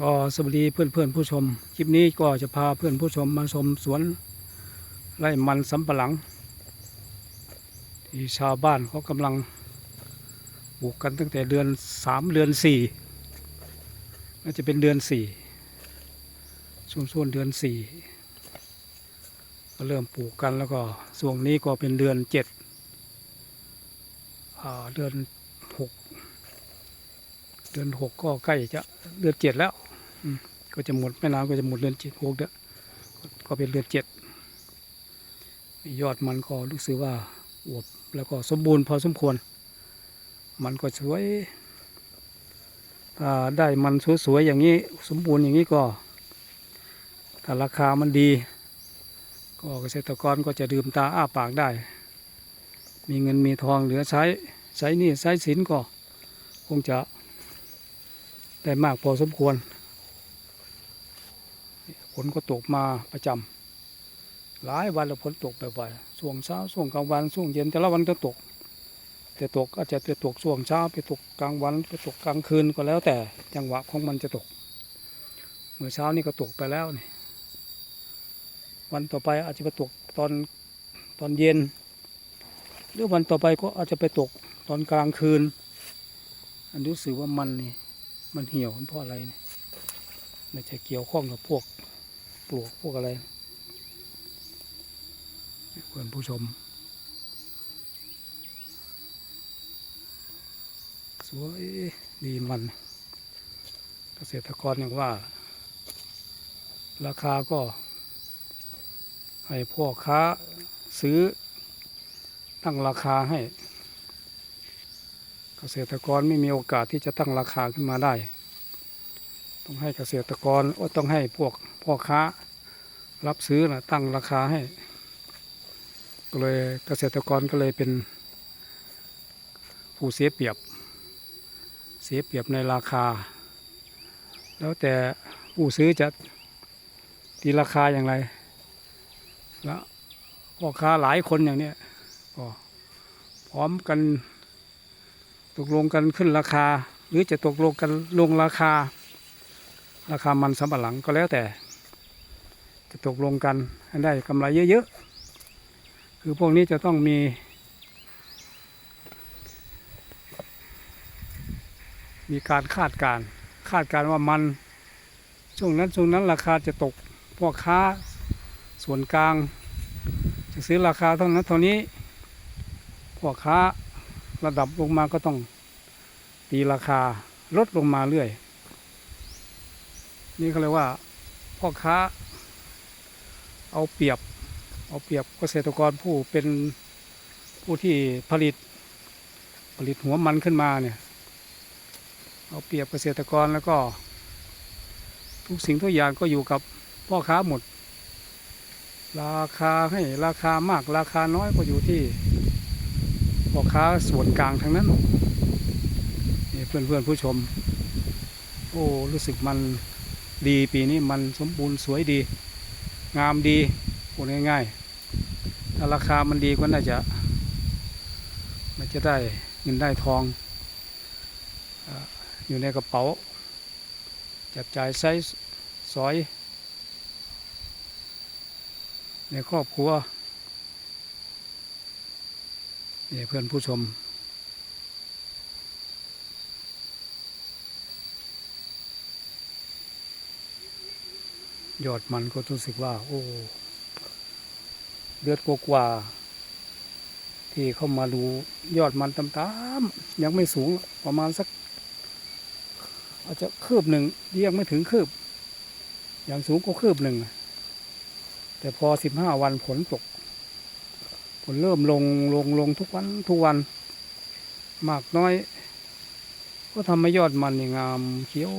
ก็สวัสดีเพื่อนเพื่อนผู้ชม คลิปนี้ก็จะพาเพื่อนผู้ชมมาชมสวนไร่มันสำปะหลัง ที่ชาวบ้านเขากำลังปลูกกันตั้งแต่เดือนสามเดือนสี่น่าจะเป็นเดือนสี่ช่วงช่วงเดือนสี่ก็เริ่มปลูกกันแล้วก็ช่วงนี้ก็เป็นเดือนเจ็ดเดือน เดือนหกก็ใกล้จะเดือนเจ็ดแล้วก็จะหมดไม่นานก็จะหมดเดือนเจ็ดหกเดือนก็เป็นเดือนเจ็ดยอดมันก็รู้สึกว่าอวบแล้วก็สมบูรณ์พอสมควร มันก็สวยถ้าได้มันสวยๆอย่างนี้สมบูรณ์อย่างนี้ก็ถ้าราคามันดี ก็เกษตรกรก็จะดื่มตาอ้าปากได้ มีเงินมีทองเหลือใช้ใช้หนี่ใช้สินก็ คงจะ ได้มากพอสมควรฝนก็ตกมาประจำหลายวันแล้วฝนตกบ่อยๆช่วงเช้าช่วงกลางวันช่วงเย็นแต่ละวันก็ตก แต่ตกอาจจะไปตกช่วงเช้าไปตกกลางวันไปตกกลางคืนก็แล้วแต่จังหวะของมันจะตกเมื่อเช้านี่ก็ตกไปแล้วนี่วันต่อไปอาจจะไปตกตอนตอนเย็น หรือวันต่อไปก็อาจจะไปตกตอนกลางคืน อันรู้สึกว่ามันนี่ มันเหี่ยวมันเพราะอะไรเนี่ไม่ใช่เกี่ยวข้องกับพวกปลวกพวกอะไรเพื่อนผู้ชม สวยดีมัน เกษตรกรอย่างว่า ราคาก็ ให้พ่อค้าซื้อตั้งราคาให้ เกษตรกรไม่มีโอกาสที่จะตั้งราคาขึ้นมาได้ ต้องให้เกษตรกรต้องให้พวกพ่อค้ารับซื้อนะตั้งราคาให้ก็เลยเกษตรกรก็เลยเป็นผู้เสียเปรียบ เสียเปรียบในราคา แล้วแต่ผู้ซื้อจะตีราคาอย่างไร แล้วพ่อค้าหลายคนอย่างเนี้ยก็พร้อมกัน ตกลงกันขึ้นราคา หรือจะตกลงกันลงราคา ราคามันสำปะหลังก็แล้วแต่ จะตกลงกันให้ได้กำไรเยอะๆ คือพวกนี้จะต้องมี มีการคาดการคาดการณ์ว่ามันช่วงนั้นช่วงนั้นราคาจะตกพ่อค้าส่วนกลาง จะซื้อราคาเท่านั้นเท่านี้พ่อค้า ระดับลงมาก็ต้องตีราคาลดลงมาเรื่อย นี่เขาเรียกว่าพ่อค้าเอาเปรียบ เอาเปรียบเกษตรกรผู้เป็นผู้ที่ผลิตผลิตหัวมันขึ้นมาเนี่ย เอาเปรียบเกษตรกรแล้วก็ ทุกสิ่งทุกอย่างก็อยู่กับพ่อค้าหมด ราคาให้ราคามากราคาน้อยก็อยู่ที่ พ่อค้าส่วนกลางทั้งนั้นนี่เพื่อนเพื่อนผู้ชม โอ้รู้สึกมันดีปีนี้มันสมบูรณ์สวยดี งามดีพูดง่ายๆถ้าราคามันดีก็น่าจะมันจะได้เงินได้ทองอยู่ในกระเป๋า จับจ่ายใช้สอย ในครอบครัว เพื่อนผู้ชม ยอดมันก็รู้สึกว่า โอ้ เดือดกว่า ที่เข้ามาดูยอดมันตามๆยังไม่สูงประมาณสัก อาจจะคืบหนึ่งยังไม่ถึงคืบ อย่างสูงก็คืบหนึ่ง แต่พอสิบห้าวันฝนตก ฝนเริ่มลงลงลงทุกวันทุกวันมากน้อย ก็ทำให้ยอดมันงามเขียว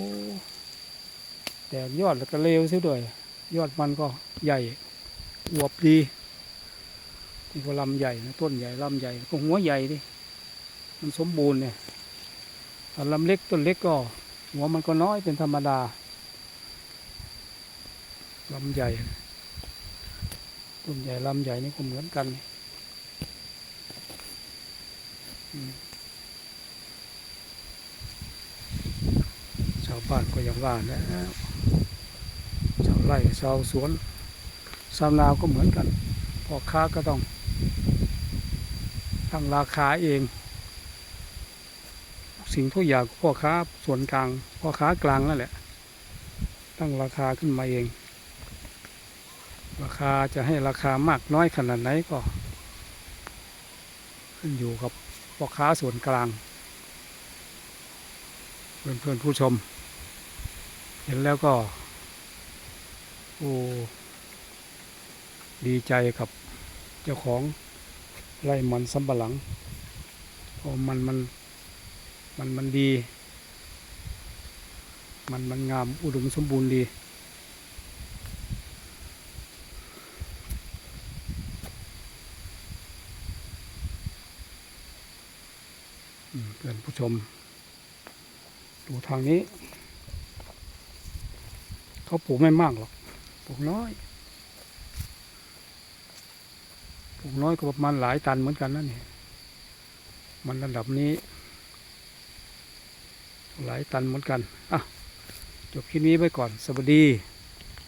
แต่ยอดก็เร็วซะด้วย ยอดมันก็ใหญ่อวบดีนี่ก็ลำใหญ่นะต้นใหญ่ลำใหญ่ก็หัวใหญ่ดิมันสมบูรณ์เนี่ยถ้าลำเล็กต้นเล็กก็ หัวมันก็น้อยเป็นธรรมดาลำใหญ่ต้นใหญ่ลำใหญ่นี่ก็เหมือนกันอืม ชาวบ้านก็ยังว่าแล้วชาวไร่ชาวสวนชาวนาก็เหมือนกันพอค้าก็ต้องตั้งราคาเอง สิ่งทุกอย่างพ่อค้าส่วนกลางพ่อค้ากลางนั่นแหละ ตั้งราคาขึ้นมาเอง ราคาจะให้ราคามากน้อยขนาดไหนก็ ขึ้นอยู่กับ พ่อค้าส่วนกลาง เพื่อนเพื่อนผู้ชม เห็นแล้วก็โอ้ดีใจกับเจ้าของไร่มันสำปะหลังเพราะมันมันมันมันดี มันมันงามอุดมสมบูรณ์ดี เพื่อนผู้ชม ดูทางนี้ เขาปลูกไม่มากหรอกปลูกน้อยปลูกน้อยก็ประมาณหลายตันเหมือนกันนั่นนี่มันระดับนี้ หลายตันเหมือนกันอะจบคลิปนี้ไปก่อน สวัสดี